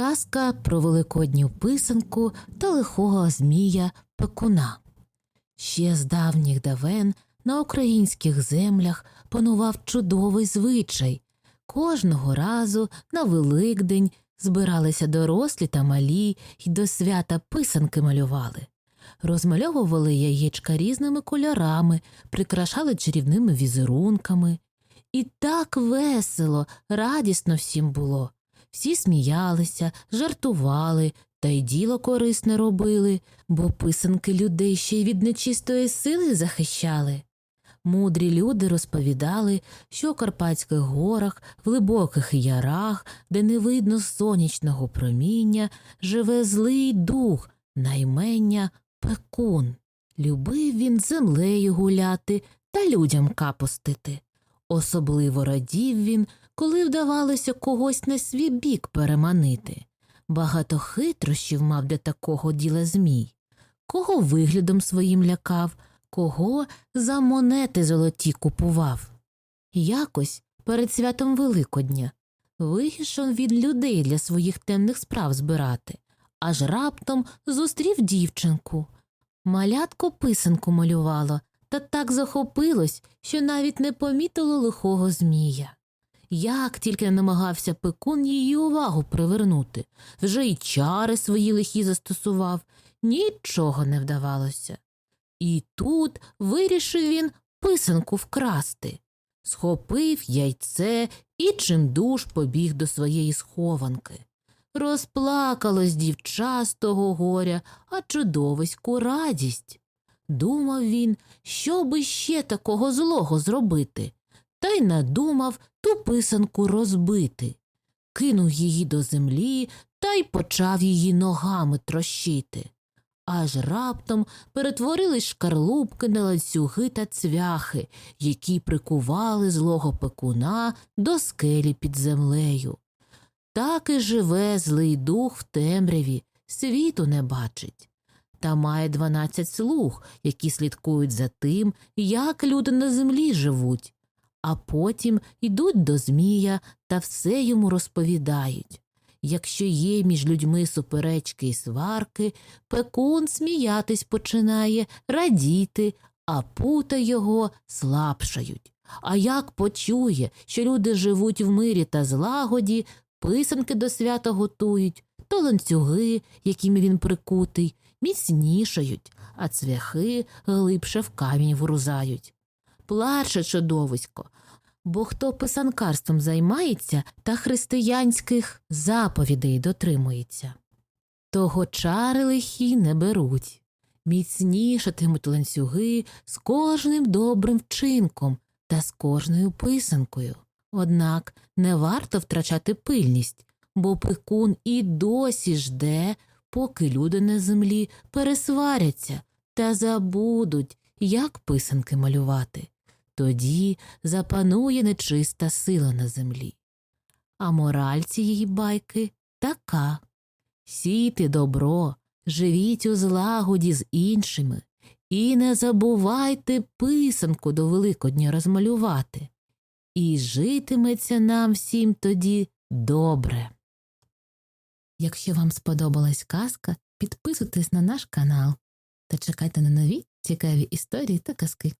Казка про великодню писанку та лихого змія пекуна. Ще з давніх давен на українських землях панував чудовий звичай. Кожного разу на Великдень збиралися дорослі та малі й до свята писанки малювали. Розмальовували яєчка різними кольорами, прикрашали чарівними візерунками. І так весело, радісно всім було. Всі сміялися, жартували та й діло корисне робили, бо писанки людей ще й від нечистої сили захищали. Мудрі люди розповідали, що у Карпатських горах, в глибоких ярах, де не видно сонячного проміння, живе злий дух, наймення пекун. Любив він землею гуляти та людям капустити. Особливо радів він, коли вдавалося когось на свій бік переманити. Багато хитрощів мав для такого діла змій, кого виглядом своїм лякав, кого за монети золоті купував. Якось перед святом Великодня вийшов від людей для своїх темних справ збирати, аж раптом зустрів дівчинку. Малятко писанку малювало, та так захопилось, що навіть не помітило лихого змія. Як тільки намагався пекун її увагу привернути, вже й чари свої лихі застосував, нічого не вдавалося. І тут вирішив він писанку вкрасти. Схопив яйце і чимдуж побіг до своєї схованки. Розплакалось дівча з того горя, а чудовиську радість. Думав він, що би ще такого злого зробити, та й надумав ту писанку розбити. Кинув її до землі та й почав її ногами трощити. Аж раптом перетворились шкарлупки на ланцюги та цвяхи, які прикували злого пекуна до скелі під землею. Так і живе злий дух в темряві, світу не бачить. Та має дванадцять слуг, які слідкують за тим, як люди на землі живуть, а потім йдуть до Змія та все йому розповідають. Якщо є між людьми суперечки і сварки, пекун сміятись починає, радіти, а пута його слабшають. А як почує, що люди живуть в мирі та злагоді, писанки до свята готують, то ланцюги, якими він прикутий, міцнішають, а цвяхи глибше в камінь врузають. Плаче чудовисько, бо хто писанкарством займається та християнських заповідей дотримується. Того чари лихі не беруть, міцнішатимуть ланцюги з кожним добрим вчинком та з кожною писанкою. Однак не варто втрачати пильність, бо пекун і досі жде, поки люди на землі пересваряться та забудуть, як писанки малювати. Тоді запанує нечиста сила на землі. А мораль цієї байки така сійте добро, живіть у злагоді з іншими, і не забувайте писанку до Великодня розмалювати. І житиметься нам всім тоді добре. Якщо вам сподобалась казка, підписуйтесь на наш канал та чекайте на нові цікаві історії та казки.